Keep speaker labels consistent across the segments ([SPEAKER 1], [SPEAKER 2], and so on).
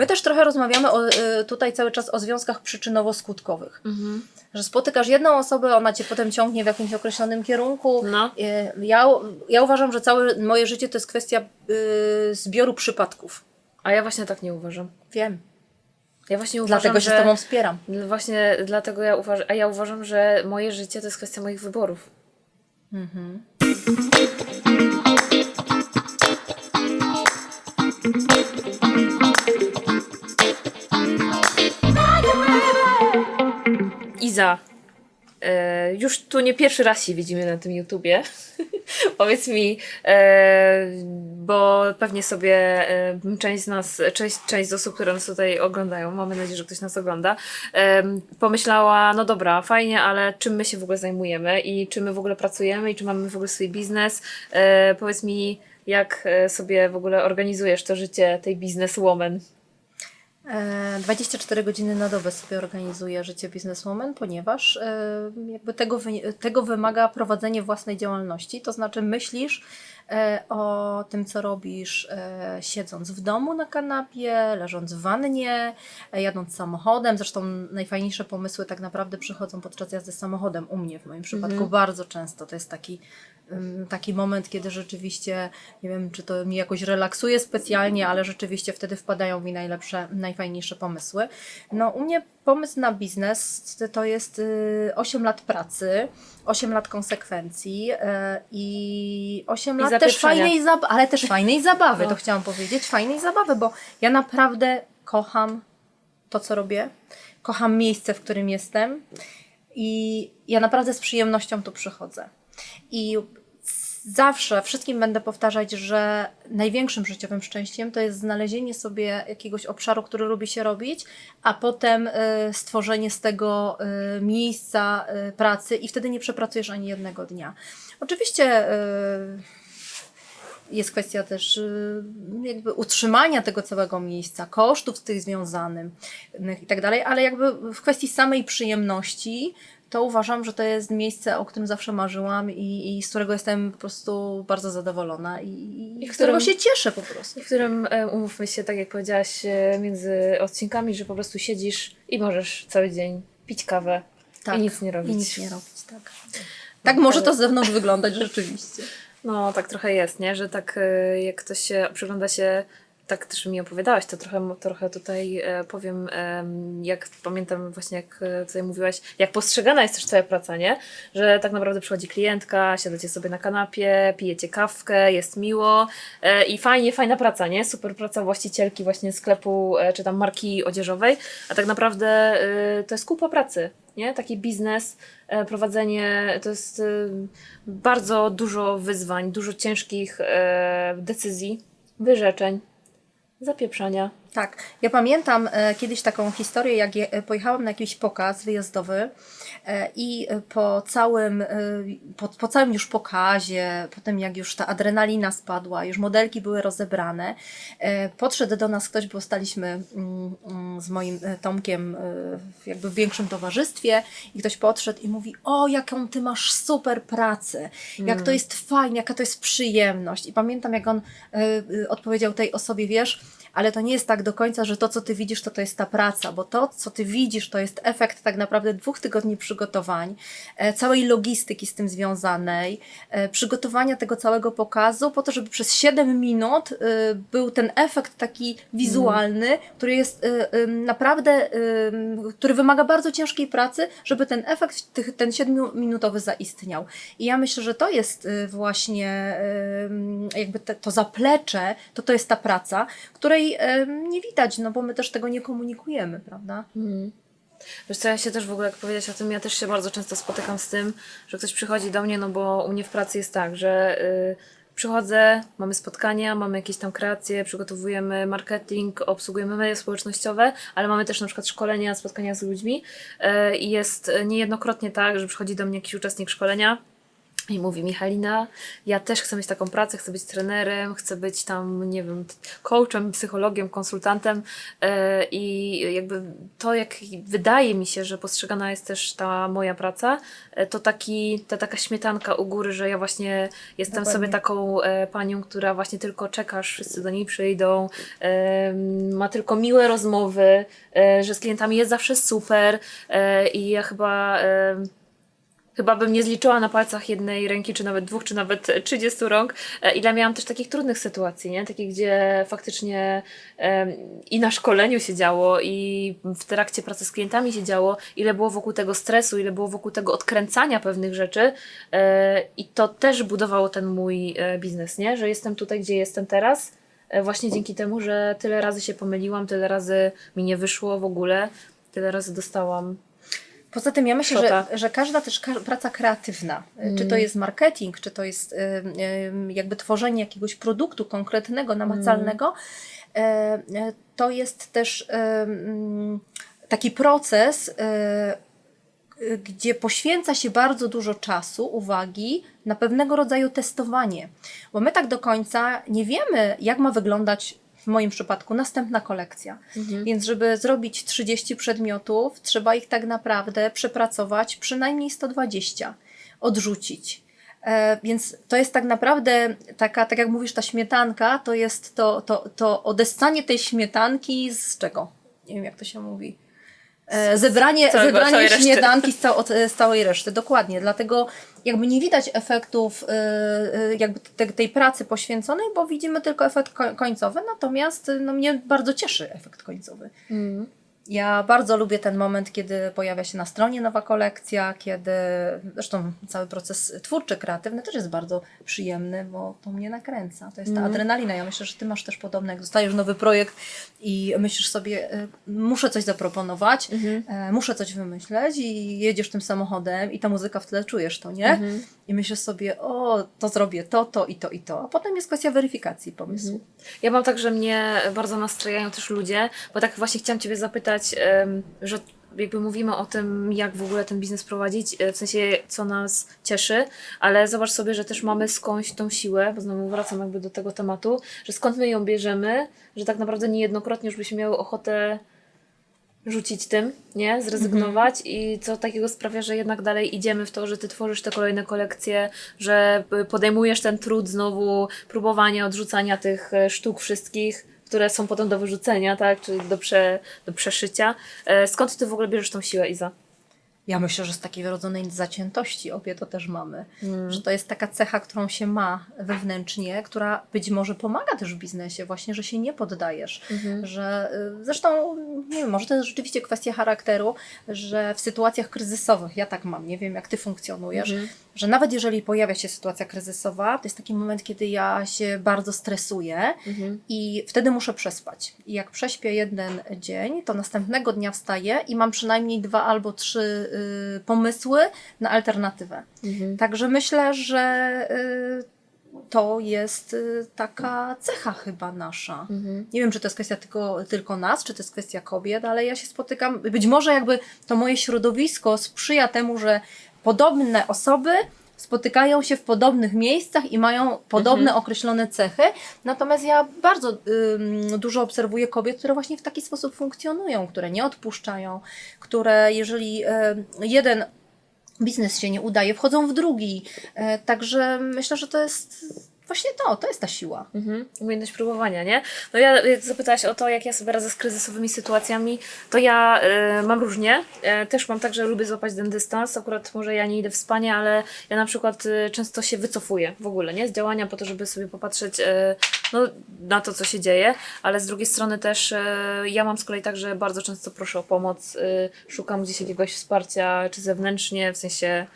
[SPEAKER 1] My też trochę rozmawiamy o, y, tutaj cały czas o związkach przyczynowo-skutkowych.
[SPEAKER 2] Mhm.
[SPEAKER 1] Że spotykasz jedną osobę, ona cię potem ciągnie w jakimś określonym kierunku.
[SPEAKER 2] No.
[SPEAKER 1] Y, Ja, ja uważam, że całe moje życie to jest kwestia y, zbioru przypadków.
[SPEAKER 2] A ja właśnie tak nie uważam.
[SPEAKER 1] Wiem.
[SPEAKER 2] Ja właśnie uważam,
[SPEAKER 1] Dlatego się
[SPEAKER 2] że...
[SPEAKER 1] z Tobą wspieram.
[SPEAKER 2] Właśnie dlatego ja uważam, a ja uważam, że moje życie to jest kwestia moich wyborów. Iza, e, już tu nie pierwszy raz się widzimy na tym YouTubie. Powiedz mi, e, bo pewnie sobie e, część z nas, część, część z osób, które nas tutaj oglądają, mamy nadzieję, że ktoś nas ogląda, e, pomyślała, no dobra, fajnie, ale czym my się w ogóle zajmujemy i czy my w ogóle pracujemy i czy mamy w ogóle swój biznes. E, powiedz mi, jak e, sobie w ogóle organizujesz to życie tej bizneswoman?
[SPEAKER 1] E, 24 godziny na dobę sobie organizuję życie bizneswoman, ponieważ e, jakby tego, tego wymaga prowadzenie własnej działalności. To znaczy myślisz e, o tym, co robisz e, siedząc w domu na kanapie, leżąc w wannie, e, jadąc samochodem. Zresztą najfajniejsze pomysły tak naprawdę przychodzą podczas jazdy samochodem u mnie w moim przypadku bardzo często. To jest taki taki moment, kiedy rzeczywiście, nie wiem, czy to mi jakoś relaksuje specjalnie, ale rzeczywiście wtedy wpadają mi najlepsze, najfajniejsze pomysły. No, u mnie pomysł na biznes to jest y, 8 lat pracy, 8 lat konsekwencji y, i 8 lat też fajnej zabawy, ale też fajnej zabawy,
[SPEAKER 2] No.
[SPEAKER 1] to chciałam powiedzieć, fajnej zabawy, bo ja naprawdę kocham to, co robię, kocham miejsce, w którym jestem i ja naprawdę z przyjemnością tu przychodzę. I zawsze wszystkim będę powtarzać, że największym życiowym szczęściem to jest znalezienie sobie jakiegoś obszaru, który lubi się robić, a potem y, stworzenie z tego y, miejsca y, pracy i wtedy nie przepracujesz ani jednego dnia. Oczywiście jest kwestia też jakby utrzymania tego całego miejsca, kosztów z tych związanych i tak dalej, ale jakby w kwestii samej przyjemności to uważam, że to jest miejsce, o którym zawsze marzyłam i, i z którego jestem po prostu bardzo zadowolona i, i,
[SPEAKER 2] I
[SPEAKER 1] którego się cieszę po prostu.
[SPEAKER 2] w którym e, umówmy się, tak jak powiedziałaś, e, między odcinkami, że po prostu siedzisz i możesz cały dzień pić kawę i nic nie robić.
[SPEAKER 1] I nic nie robić, tak. Tak może to z zewnątrz wyglądać rzeczywiście.
[SPEAKER 2] No, tak trochę jest, nie? Że tak e, jak ktoś się przygląda się, tak też mi opowiadałaś, to trochę, trochę tutaj e, powiem, em, jak pamiętam właśnie jak e, tutaj mówiłaś, jak postrzegana jest też twoja praca, nie? Że tak naprawdę przychodzi klientka, siadacie sobie na kanapie, pijecie kawkę, jest miło e, i fajnie, fajna praca, nie? Super praca właścicielki właśnie sklepu czy tam marki odzieżowej, a tak naprawdę to jest kupa pracy, nie? Taki biznes, prowadzenie, to jest bardzo dużo wyzwań, dużo ciężkich decyzji, wyrzeczeń, zapieprzania.
[SPEAKER 1] Tak, ja pamiętam e, kiedyś taką historię, jak je, e, pojechałam na jakiś pokaz wyjazdowy e, i e, po całym, e, po, po całym już pokazie, potem jak już ta adrenalina spadła, już modelki były rozebrane, e, podszedł do nas ktoś, bo staliśmy mm, mm, z moim e, Tomkiem e, jakby w większym towarzystwie i ktoś podszedł i mówi, o jaką ty masz super pracę, jak to jest fajnie, jaka to jest przyjemność. I pamiętam jak on e, e, odpowiedział tej osobie, wiesz, ale to nie jest tak do końca, że to, co ty widzisz, to to jest ta praca, bo to, co ty widzisz, to jest efekt tak naprawdę dwóch tygodni przygotowań, e, całej logistyki z tym związanej, e, przygotowania tego całego pokazu, po to, żeby przez 7 minut e, był ten efekt taki wizualny, który jest naprawdę, który wymaga bardzo ciężkiej pracy, żeby ten efekt, ten 7-minutowy zaistniał. I ja myślę, że to jest właśnie jakby to zaplecze, to to jest ta praca, której nie widać, no bo my też tego nie komunikujemy, prawda?
[SPEAKER 2] Wiesz co, ja się też w ogóle, jak powiedziałaś o tym, ja też się bardzo często spotykam z tym, że ktoś przychodzi do mnie, no bo u mnie w pracy jest tak, że y, przychodzę, mamy spotkania, mamy jakieś tam kreacje, przygotowujemy marketing, obsługujemy media społecznościowe, ale mamy też na przykład szkolenia, spotkania z ludźmi y, i jest niejednokrotnie tak, że przychodzi do mnie jakiś uczestnik szkolenia I mówi Michalina, ja też chcę mieć taką pracę, chcę być trenerem, chcę być tam, nie wiem, coachem, psychologiem, konsultantem e, i jakby to, jak wydaje mi się, że postrzegana jest też ta moja praca, e, to taki, ta taka śmietanka u góry, że ja właśnie jestem
[SPEAKER 1] Dokładnie.
[SPEAKER 2] sobie taką e, panią, która właśnie tylko czekasz, wszyscy do niej przyjdą, ma tylko miłe rozmowy, że z klientami jest zawsze super i ja chyba... Chyba bym nie zliczyła na palcach jednej ręki, czy nawet dwóch, czy nawet 30 rąk, e, ile miałam też takich trudnych sytuacji, nie? Takich, gdzie faktycznie i na szkoleniu się działo, i w trakcie pracy z klientami się działo, ile było wokół tego stresu, ile było wokół tego odkręcania pewnych rzeczy. e, I to też budowało ten mój e, biznes, nie? Że jestem tutaj, gdzie jestem teraz. Właśnie dzięki temu, że tyle razy się pomyliłam, tyle razy mi nie wyszło w ogóle, tyle razy dostałam
[SPEAKER 1] Poza tym ja myślę,
[SPEAKER 2] Szota.
[SPEAKER 1] że, że każda też praca kreatywna, y, czy to jest marketing, czy to jest y, y, jakby tworzenie jakiegoś produktu konkretnego, namacalnego, y, to jest też mm, taki proces, gdzie poświęca się bardzo dużo czasu, uwagi na pewnego rodzaju testowanie. Bo my tak do końca nie wiemy, jak ma wyglądać moim przypadku następna kolekcja. Więc, żeby zrobić 30 przedmiotów, trzeba ich tak naprawdę przepracować przynajmniej 120, odrzucić. E, więc to jest tak naprawdę taka, tak jak mówisz, ta śmietanka, to jest to, to, to odessanie tej śmietanki z czego? Nie wiem, jak to się mówi. E, zebranie
[SPEAKER 2] całego-
[SPEAKER 1] zebranie śmietanki z, cał, od, z całej reszty, dokładnie. Dlatego jakby nie widać efektów y, jakby te, tej pracy poświęconej, bo widzimy tylko efekt ko- końcowy, natomiast no, mnie bardzo cieszy efekt końcowy. Ja bardzo lubię ten moment, kiedy pojawia się na stronie nowa kolekcja, kiedy zresztą cały proces twórczy, kreatywny też jest bardzo przyjemny, bo to mnie nakręca. To jest ta adrenalina. Ja myślę, że ty masz też podobne, jak dostajesz nowy projekt i myślisz sobie, y, muszę coś zaproponować, e, muszę coś wymyśleć i jedziesz tym samochodem i ta muzyka w tle czujesz to, nie? I myślisz sobie, o, to zrobię to, to i to i to. A potem jest kwestia weryfikacji pomysłu.
[SPEAKER 2] Ja mam tak, że mnie bardzo nastrajają też ludzie, bo tak właśnie chciałam Ciebie zapytać, że jakby mówimy o tym, jak w ogóle ten biznes prowadzić, e, w sensie co nas cieszy, ale zobacz sobie, że też mamy skądś tą siłę, bo znowu wracam jakby do tego tematu, że skąd my ją bierzemy, że tak naprawdę niejednokrotnie już byśmy miały ochotę rzucić tym, nie? Zrezygnować i co takiego sprawia, że jednak dalej idziemy w to, że ty tworzysz te kolejne kolekcje, że y, podejmujesz ten trud znowu próbowania, odrzucania tych e, sztuk wszystkich, które są potem do wyrzucenia, tak? Czyli do, prze, do przeszycia. E, Skąd ty w ogóle bierzesz tą siłę, Iza?
[SPEAKER 1] Ja myślę, że z takiej wrodzonej zaciętości obie to też mamy. Że to jest taka cecha, którą się ma wewnętrznie, która być może pomaga też w biznesie, właśnie, że się nie poddajesz. Że y, zresztą, nie wiem, może to jest rzeczywiście kwestia charakteru, że w sytuacjach kryzysowych, ja tak mam, nie wiem jak ty funkcjonujesz, że nawet jeżeli pojawia się sytuacja kryzysowa, to jest taki moment, kiedy ja się bardzo stresuję i wtedy muszę przespać. I jak prześpię jeden dzień, to następnego dnia wstaję i mam przynajmniej dwa albo trzy y, pomysły na alternatywę. Także myślę, że y, to jest y, taka cecha chyba nasza. Nie wiem, czy to jest kwestia tylko, tylko nas, czy to jest kwestia kobiet, ale ja się spotykam, być może jakby to moje środowisko sprzyja temu, że podobne osoby spotykają się w podobnych miejscach i mają podobne określone cechy. Natomiast ja bardzo ym, dużo obserwuję kobiet, które właśnie w taki sposób funkcjonują, które nie odpuszczają, które jeżeli ym, jeden biznes się nie udaje, wchodzą w drugi. E, Także myślę, że to jest właśnie to, to jest ta siła.
[SPEAKER 2] Mhm. Umiejętność próbowania, nie? No ja, zapytałaś o to, jak ja sobie radzę z kryzysowymi sytuacjami, to ja y, mam różnie. E, też mam tak, że lubię złapać ten dystans. Akurat może ja nie idę w spanie, ale ja na przykład y, często się wycofuję w ogóle, nie? Z działania po to, żeby sobie popatrzeć y, no, na to, co się dzieje, ale z drugiej strony też y, ja mam z kolei tak, że bardzo często proszę o pomoc, y, szukam gdzieś jakiegoś wsparcia, czy zewnętrznie, w sensie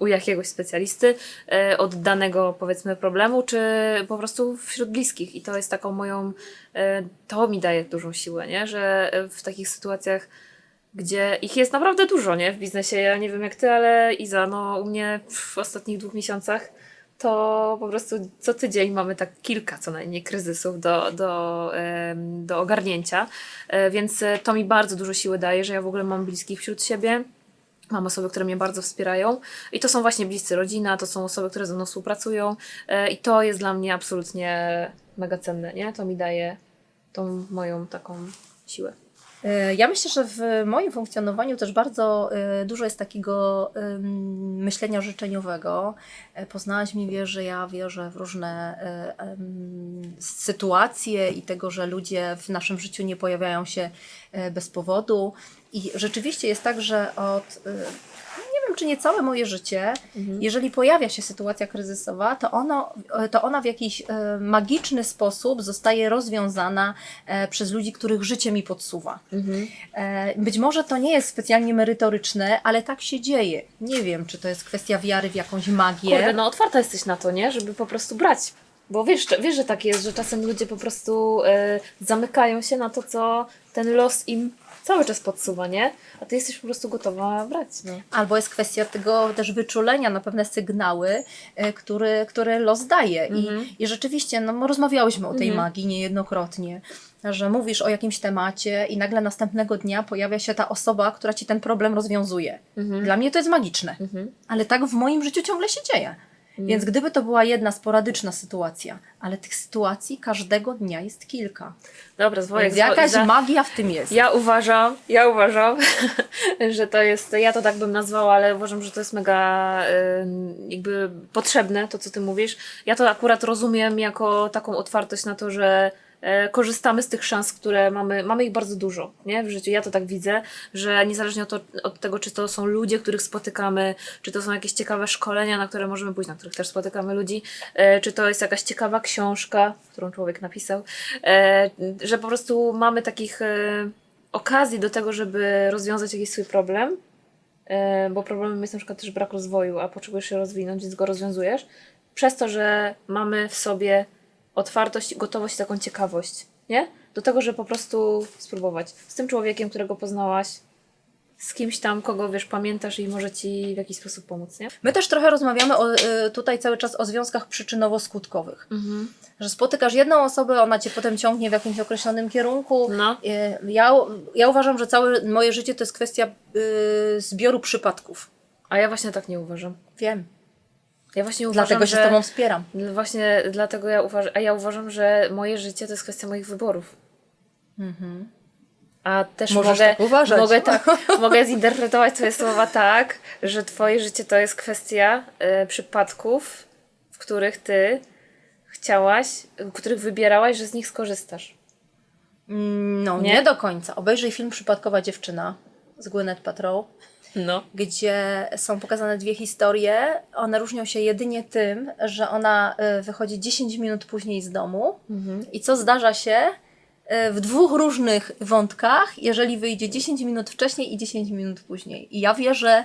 [SPEAKER 2] u jakiegoś specjalisty e, od danego powiedzmy problemu, czy po prostu wśród bliskich. I to jest taką moją, e, to mi daje dużą siłę, nie? że e, w takich sytuacjach, gdzie ich jest naprawdę dużo nie? w biznesie, ja nie wiem jak ty, ale Iza, no u mnie w ostatnich dwóch miesiącach to po prostu co tydzień mamy tak kilka co najmniej kryzysów do, do, do ogarnięcia, więc to mi bardzo dużo siły daje, że ja w ogóle mam bliskich wśród siebie, Mam osoby, które mnie bardzo wspierają i to są właśnie bliscy rodzina, to są osoby, które ze mną współpracują e, i to jest dla mnie absolutnie mega cenne, nie? To mi daje tą moją taką siłę.
[SPEAKER 1] E, Ja myślę, że w moim funkcjonowaniu też bardzo e, dużo jest takiego myślenia życzeniowego. E, Poznałaś mnie, wiesz, że ja wierzę w różne sytuacje i tego, że ludzie w naszym życiu nie pojawiają się bez powodu. I rzeczywiście jest tak, że od czy nie całe moje życie, jeżeli pojawia się sytuacja kryzysowa, to, ono, to ona w jakiś e, magiczny sposób zostaje rozwiązana e, przez ludzi, których życie mi podsuwa. E, być może to nie jest specjalnie merytoryczne, ale tak się dzieje. Nie wiem, czy to jest kwestia wiary w jakąś magię.
[SPEAKER 2] Kurde, no otwarta jesteś na to, nie? Żeby po prostu brać. Bo wiesz, wiesz że tak jest, że czasem ludzie po prostu e, zamykają się na to, co ten los im cały czas podsuwa, nie? A ty jesteś po prostu gotowa brać. No.
[SPEAKER 1] Albo jest kwestia tego też wyczulenia na pewne sygnały, e, który, które los daje. I, I rzeczywiście, no, rozmawiałyśmy o tej magii niejednokrotnie, że mówisz o jakimś temacie i nagle następnego dnia pojawia się ta osoba, która ci ten problem rozwiązuje. Dla mnie to jest magiczne, ale tak w moim życiu ciągle się dzieje. Więc gdyby to była jedna sporadyczna sytuacja, ale tych sytuacji każdego dnia jest kilka.
[SPEAKER 2] Dobra, zwojek.
[SPEAKER 1] Więc jakaś
[SPEAKER 2] za-
[SPEAKER 1] magia w tym jest.
[SPEAKER 2] Ja uważam, ja uważam, że to jest, ja to tak bym nazwała, ale uważam, że to jest mega jakby potrzebne, to co ty mówisz. Ja to akurat rozumiem jako taką otwartość na to, że korzystamy z tych szans, które mamy, mamy ich bardzo dużo, nie, w życiu. Ja to tak widzę, że niezależnie od, to, od tego, czy to są ludzie, których spotykamy, czy to są jakieś ciekawe szkolenia, na które możemy pójść, na których też spotykamy ludzi, e, czy to jest jakaś ciekawa książka, którą człowiek napisał, e, że po prostu mamy takich e, okazji do tego, żeby rozwiązać jakiś swój problem, e, bo problemem jest na przykład też brak rozwoju, a potrzebujesz się rozwinąć, więc go rozwiązujesz, przez to, że mamy w sobie otwartość, gotowość, taką ciekawość, nie? Do tego, że po prostu spróbować. Z tym człowiekiem, którego poznałaś, z kimś tam, kogo wiesz, pamiętasz i może ci w jakiś sposób pomóc, nie?
[SPEAKER 1] My też trochę rozmawiamy o, y, tutaj cały czas o związkach przyczynowo-skutkowych. Że spotykasz jedną osobę, ona cię potem ciągnie w jakimś określonym kierunku.
[SPEAKER 2] No.
[SPEAKER 1] Y, Ja, ja uważam, że całe moje życie to jest kwestia y, zbioru przypadków.
[SPEAKER 2] A ja właśnie tak nie uważam.
[SPEAKER 1] Wiem.
[SPEAKER 2] Ja właśnie uważam,
[SPEAKER 1] Dlatego się
[SPEAKER 2] że...
[SPEAKER 1] z Tobą wspieram.
[SPEAKER 2] Właśnie dlatego ja uważam, a ja uważam, że moje życie to jest kwestia moich wyborów. A też
[SPEAKER 1] Możesz
[SPEAKER 2] mogę,
[SPEAKER 1] tak uważać.
[SPEAKER 2] mogę, tak, mogę zinterpretować Twoje słowa tak, że Twoje życie to jest kwestia e, przypadków, w których Ty chciałaś, w których wybierałaś, że z nich skorzystasz.
[SPEAKER 1] No,
[SPEAKER 2] Nie?
[SPEAKER 1] nie, do końca. Obejrzyj film Przypadkowa dziewczyna z Gwyneth Paltrow.
[SPEAKER 2] No.
[SPEAKER 1] gdzie są pokazane dwie historie. One różnią się jedynie tym, że ona y, wychodzi 10 minut później z domu i co zdarza się y, w dwóch różnych wątkach, jeżeli wyjdzie 10 minut wcześniej i 10 minut później. I ja wierzę,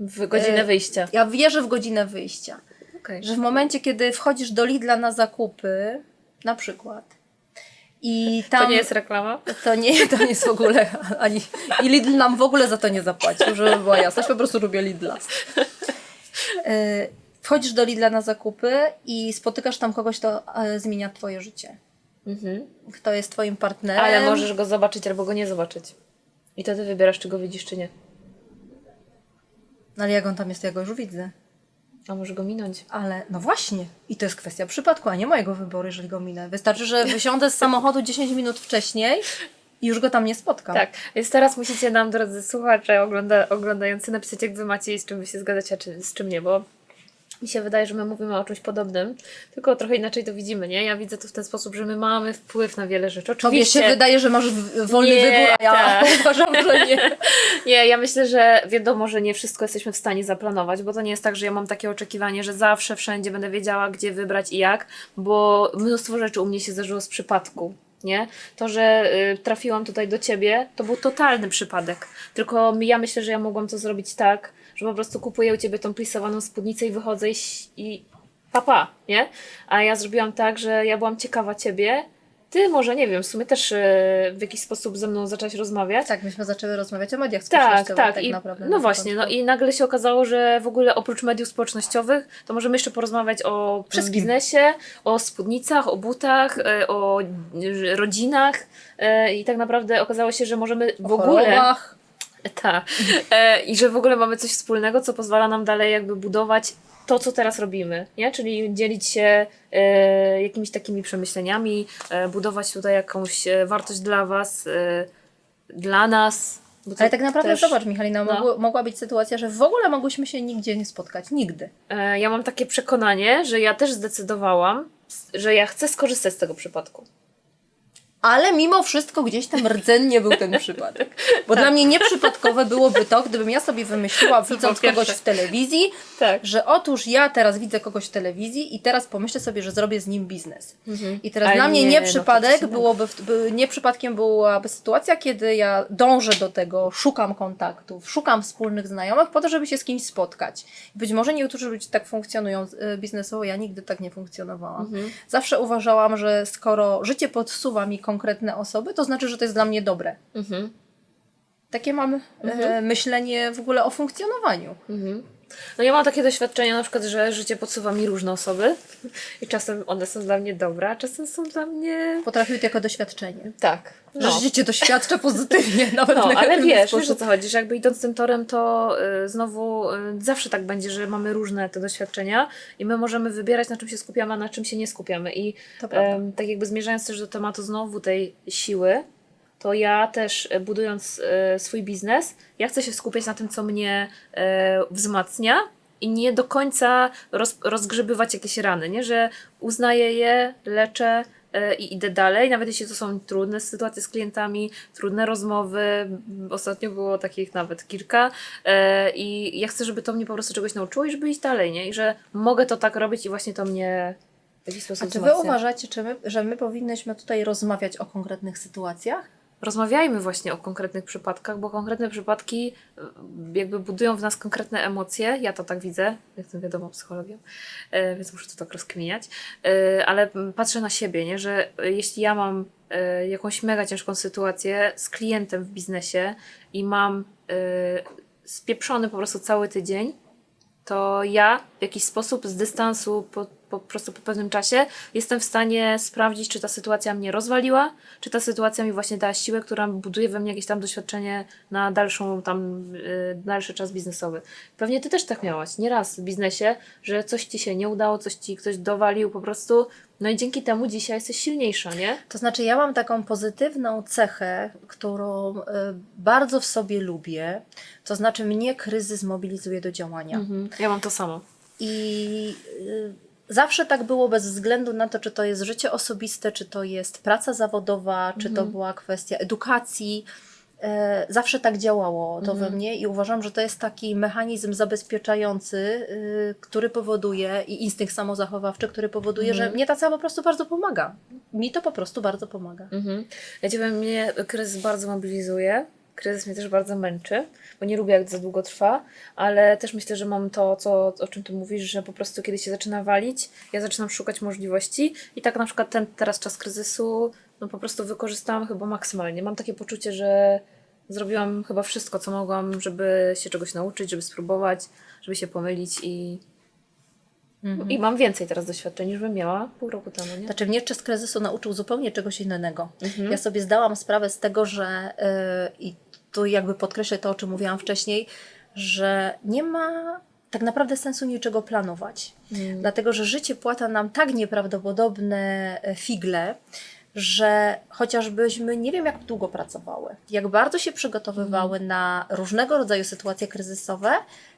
[SPEAKER 2] W godzinę
[SPEAKER 1] E,
[SPEAKER 2] wyjścia.
[SPEAKER 1] ja wierzę w godzinę wyjścia.
[SPEAKER 2] Okej.
[SPEAKER 1] Że w momencie, kiedy wchodzisz do Lidla na zakupy, na przykład, i tam...
[SPEAKER 2] To nie jest reklama?
[SPEAKER 1] To nie, to nie jest w ogóle ani. I Lidl nam w ogóle za to nie zapłacił, żeby była jasność, po prostu lubię Lidla. E, Wchodzisz do Lidla na zakupy i spotykasz tam kogoś, kto e, zmienia Twoje życie. Kto jest Twoim partnerem.
[SPEAKER 2] Ale możesz go zobaczyć albo go nie zobaczyć. I to Ty wybierasz, czy go widzisz, czy nie.
[SPEAKER 1] No ale jak on tam jest, to ja go już widzę.
[SPEAKER 2] A może go minąć.
[SPEAKER 1] Ale no właśnie. I to jest kwestia przypadku, a nie mojego wyboru, jeżeli go minę. Wystarczy, że wysiądę z samochodu 10 minut wcześniej i już go tam nie spotkam.
[SPEAKER 2] Tak, więc teraz musicie nam, drodzy słuchacze, ogląda, oglądający, napisać, jak wy macie i z czym wy się zgadzacie, a czy, z czym nie, bo mi się wydaje, że my mówimy o czymś podobnym, tylko trochę inaczej to widzimy, nie? Ja widzę to w ten sposób, że my mamy wpływ na wiele rzeczy.
[SPEAKER 1] Tobie
[SPEAKER 2] Oczywiście,
[SPEAKER 1] się wydaje, że masz wolny
[SPEAKER 2] Nie,
[SPEAKER 1] wybór, a ja
[SPEAKER 2] tak.
[SPEAKER 1] uważam, że nie.
[SPEAKER 2] Nie, ja myślę, że wiadomo, że nie wszystko jesteśmy w stanie zaplanować, bo to nie jest tak, że ja mam takie oczekiwanie, że zawsze, wszędzie będę wiedziała, gdzie wybrać i jak, bo mnóstwo rzeczy u mnie się zdarzyło z przypadku. Nie? To, że y, trafiłam tutaj do ciebie, to był totalny przypadek. Tylko ja myślę, że ja mogłam to zrobić tak, że po prostu kupuję u ciebie tą plisowaną spódnicę i wychodzę i, papa, nie? A ja zrobiłam tak, że ja byłam ciekawa ciebie. Ty może, nie wiem, w sumie też y, w jakiś sposób ze mną zaczęłaś rozmawiać.
[SPEAKER 1] Tak, myśmy zaczęły rozmawiać o mediach
[SPEAKER 2] Tak,
[SPEAKER 1] społecznościowych
[SPEAKER 2] tak.
[SPEAKER 1] tak
[SPEAKER 2] I,
[SPEAKER 1] naprawdę.
[SPEAKER 2] no właśnie, no i nagle się okazało, że w ogóle oprócz mediów społecznościowych, to możemy jeszcze porozmawiać o
[SPEAKER 1] Wszystkim.
[SPEAKER 2] biznesie, o spódnicach, o butach, e, o e, rodzinach e, i tak naprawdę okazało się, że możemy w
[SPEAKER 1] O
[SPEAKER 2] ogóle
[SPEAKER 1] chorobach.
[SPEAKER 2] Tak. E, I że w ogóle mamy coś wspólnego, co pozwala nam dalej jakby budować to, co teraz robimy, nie? Czyli dzielić się e, jakimiś takimi przemyśleniami, e, budować tutaj jakąś e, wartość dla Was, e, dla nas. bo to
[SPEAKER 1] Ale tak naprawdę
[SPEAKER 2] też-
[SPEAKER 1] zobacz, Michalina,
[SPEAKER 2] no.
[SPEAKER 1] mogło, mogła być sytuacja, że w ogóle mogłyśmy się nigdzie nie spotkać. Nigdy.
[SPEAKER 2] E, ja mam takie przekonanie, że ja też zdecydowałam, s- że ja chcę skorzystać z tego przypadku.
[SPEAKER 1] Ale mimo wszystko gdzieś tam rdzennie był ten przypadek. Bo dla mnie nieprzypadkowe byłoby to, gdybym ja sobie wymyśliła, widząc kogoś w telewizji,
[SPEAKER 2] Tak.
[SPEAKER 1] że otóż ja teraz widzę kogoś w telewizji i teraz pomyślę sobie, że zrobię z nim biznes. I teraz
[SPEAKER 2] Ale
[SPEAKER 1] dla mnie
[SPEAKER 2] nie, no to
[SPEAKER 1] przypadek
[SPEAKER 2] coś innego.
[SPEAKER 1] byłoby, by, nie przypadkiem byłaby sytuacja, kiedy ja dążę do tego, szukam kontaktów, szukam wspólnych znajomych po to, żeby się z kimś spotkać. Być może niektórzy ludzie tak funkcjonują y, biznesowo, ja nigdy tak nie funkcjonowałam. Zawsze uważałam, że skoro życie podsuwa mi konkretne osoby, to znaczy, że to jest dla mnie dobre.
[SPEAKER 2] Mhm.
[SPEAKER 1] Takie mam e, myślenie w ogóle o funkcjonowaniu.
[SPEAKER 2] No ja mam takie doświadczenie na przykład, że życie podsuwa mi różne osoby i czasem one są dla mnie dobre, a czasem są dla mnie...
[SPEAKER 1] Potrafię to jako doświadczenie.
[SPEAKER 2] Tak.
[SPEAKER 1] Że życie cię doświadcza pozytywnie, nawet
[SPEAKER 2] No, ale wiesz, wiesz o co chodzi, że jakby idąc tym torem, to y, znowu y, zawsze tak będzie, że mamy różne te doświadczenia i my możemy wybierać, na czym się skupiamy, a na czym się nie skupiamy. I
[SPEAKER 1] To prawda.
[SPEAKER 2] em, tak jakby zmierzając też do tematu znowu tej siły, to ja też e, budując e, swój biznes, ja chcę się skupiać na tym, co mnie e, wzmacnia i nie do końca roz, rozgrzebywać jakieś rany, nie? że uznaję je, leczę i idę dalej, nawet jeśli to są trudne sytuacje z klientami, trudne rozmowy, ostatnio było takich nawet kilka i ja chcę, żeby to mnie po prostu czegoś nauczyło i żeby iść dalej, nie? I że mogę to tak robić i właśnie to mnie w jakiś sposób
[SPEAKER 1] A czy wy
[SPEAKER 2] wzmacnia.
[SPEAKER 1] uważacie, czy my, że my powinnyśmy tutaj rozmawiać o konkretnych sytuacjach?
[SPEAKER 2] Rozmawiajmy właśnie o konkretnych przypadkach, bo konkretne przypadki y, jakby budują w nas konkretne emocje. Ja to tak widzę, jestem wiadomo psychologiem, e, więc muszę to tak rozkminiać. E, Ale patrzę na siebie, nie? że e, jeśli ja mam e, jakąś mega ciężką sytuację z klientem w biznesie i mam e, spieprzony po prostu cały tydzień, to ja w jakiś sposób z dystansu po, po prostu po pewnym czasie jestem w stanie sprawdzić, czy ta sytuacja mnie rozwaliła, czy ta sytuacja mi właśnie dała siłę, która buduje we mnie jakieś tam doświadczenie na dalszą tam, y, dalszy czas biznesowy. Pewnie ty też tak miałaś, nieraz w biznesie, że coś ci się nie udało, coś ci ktoś dowalił po prostu, no i dzięki temu dzisiaj jesteś silniejsza, nie?
[SPEAKER 1] To znaczy, ja mam taką pozytywną cechę, którą y, bardzo w sobie lubię. To znaczy, mnie kryzys mobilizuje do działania.
[SPEAKER 2] Ja mam to samo.
[SPEAKER 1] I y, zawsze tak było bez względu na to, czy to jest życie osobiste, czy to jest praca zawodowa, czy to była kwestia edukacji. E, Zawsze tak działało to we mnie i uważam, że to jest taki mechanizm zabezpieczający, y, który powoduje i instynkt samozachowawczy, który powoduje, że mnie ta cała po prostu bardzo pomaga. Mi to po prostu bardzo pomaga.
[SPEAKER 2] Mhm. Ja mnie kryzys bardzo mobilizuje. Kryzys mnie też bardzo męczy, bo nie lubię, jak za długo trwa, ale też myślę, że mam to, co, o czym ty mówisz, że po prostu kiedy się zaczyna walić, ja zaczynam szukać możliwości i tak na przykład ten teraz czas kryzysu, no po prostu wykorzystałam chyba maksymalnie. Mam takie poczucie, że zrobiłam chyba wszystko, co mogłam, żeby się czegoś nauczyć, żeby spróbować, żeby się pomylić i, i mam więcej teraz doświadczeń niż bym miała pół roku temu, nie?
[SPEAKER 1] Znaczy mnie czas kryzysu nauczył zupełnie czegoś innego. Ja sobie zdałam sprawę z tego, że yy, i tu jakby podkreślę to, o czym mówiłam wcześniej, że nie ma tak naprawdę sensu niczego planować. Dlatego, że życie płata nam tak nieprawdopodobne e, figle, że chociażbyśmy nie wiem jak długo pracowały, jak bardzo się przygotowywały na różnego rodzaju sytuacje kryzysowe,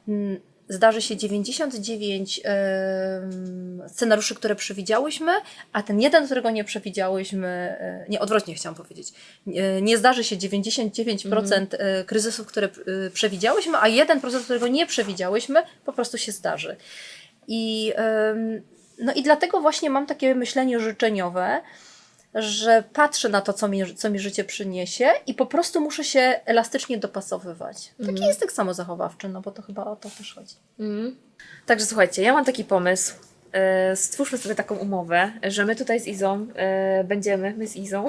[SPEAKER 1] mm, zdarzy się 99 em, scenariuszy, które przewidziałyśmy, a ten jeden, którego nie przewidziałyśmy, e, nie, odwrotnie chciałam powiedzieć, nie, nie zdarzy się 99% e, kryzysów, które e, przewidziałyśmy, a 1%, którego nie przewidziałyśmy, po prostu się zdarzy. I, em, no i dlatego właśnie mam takie myślenie życzeniowe, że patrzę na to, co mi, co mi życie przyniesie i po prostu muszę się elastycznie dopasowywać. Taki jest tak samozachowawczy, no bo to chyba o to też chodzi.
[SPEAKER 2] Mhm. Także słuchajcie, ja mam taki pomysł. E, Stwórzmy sobie taką umowę, że my tutaj z Izą e, będziemy, my z Izą,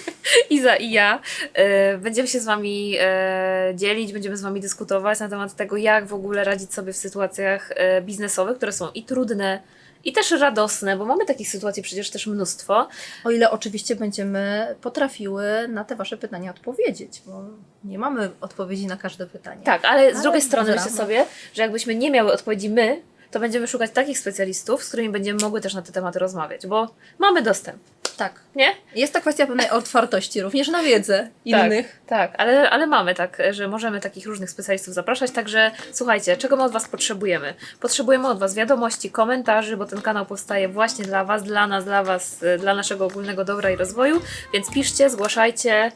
[SPEAKER 2] Iza i ja, e, będziemy się z Wami e, dzielić, będziemy z Wami dyskutować na temat tego, jak w ogóle radzić sobie w sytuacjach e, biznesowych, które są i trudne, i też radosne, bo mamy takich sytuacji przecież też mnóstwo.
[SPEAKER 1] O ile oczywiście będziemy potrafiły na te Wasze pytania odpowiedzieć, bo nie mamy odpowiedzi na każde pytanie.
[SPEAKER 2] Tak, ale z
[SPEAKER 1] Ale
[SPEAKER 2] drugiej strony myślę sobie, że jakbyśmy nie miały odpowiedzi my, to będziemy szukać takich specjalistów, z którymi będziemy mogły też na te tematy rozmawiać, bo mamy dostęp,
[SPEAKER 1] Tak.
[SPEAKER 2] nie?
[SPEAKER 1] Jest to kwestia pewnej otwartości również na wiedzę innych.
[SPEAKER 2] Tak, tak ale, ale mamy tak, że możemy takich różnych specjalistów zapraszać, także słuchajcie, czego my od Was potrzebujemy? Potrzebujemy od Was wiadomości, komentarzy, bo ten kanał powstaje właśnie dla Was, dla nas, dla Was, y, dla naszego ogólnego dobra i rozwoju, więc piszcie, zgłaszajcie,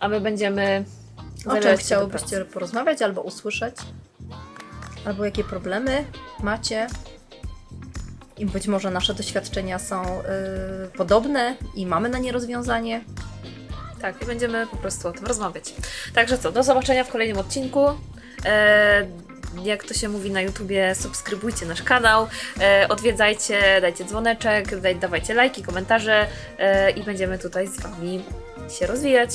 [SPEAKER 2] a my będziemy
[SPEAKER 1] O czym chciałobyście porozmawiać albo usłyszeć? Albo jakie problemy macie? I być może nasze doświadczenia są y, podobne i mamy na nie rozwiązanie.
[SPEAKER 2] Tak, i będziemy po prostu o tym rozmawiać. Także co, do zobaczenia w kolejnym odcinku. E, jak to się mówi na YouTubie, subskrybujcie nasz kanał, e, odwiedzajcie, dajcie dzwoneczek, daj, dawajcie lajki, komentarze e, i będziemy tutaj z Wami się rozwijać.